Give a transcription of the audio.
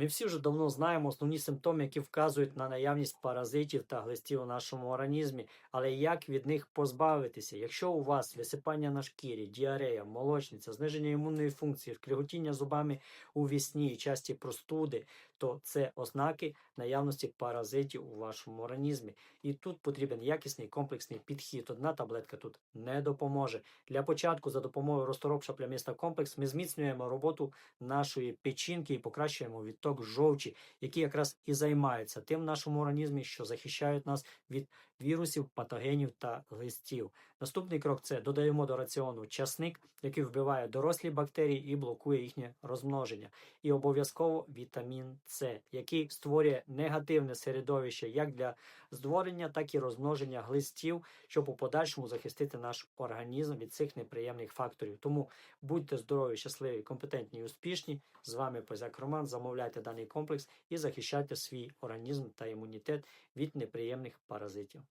Ми всі вже давно знаємо основні симптоми, які вказують на наявність паразитів та глистів у нашому організмі, але як від них позбавитися? Якщо у вас висипання на шкірі, діарея, молочниця, зниження імунної функції, кліготіння зубами у вісні і часті простуди, то це ознаки наявності паразитів у вашому організмі. І тут потрібен якісний комплексний підхід. Одна таблетка тут не допоможе. Для початку за допомогою розторопша пляміста комплекс ми зміцнюємо роботу нашої печінки і покращуємо відток жовчі, які якраз і займаються тим в нашому організмі, що захищають нас від вірусів, патогенів та глистів. Наступний крок це додаємо до раціону часник, який вбиває дорослі бактерії і блокує їхнє розмноження. І обов'язково вітамін С, який створює негативне середовище як для створення, так і розмноження глистів, щоб у подальшому захистити наш організм від цих неприємних факторів. Тому будьте здорові, щасливі, компетентні і успішні. З вами Позяк Роман. Замовляйте даний комплекс і захищайте свій організм та імунітет від неприємних паразитів.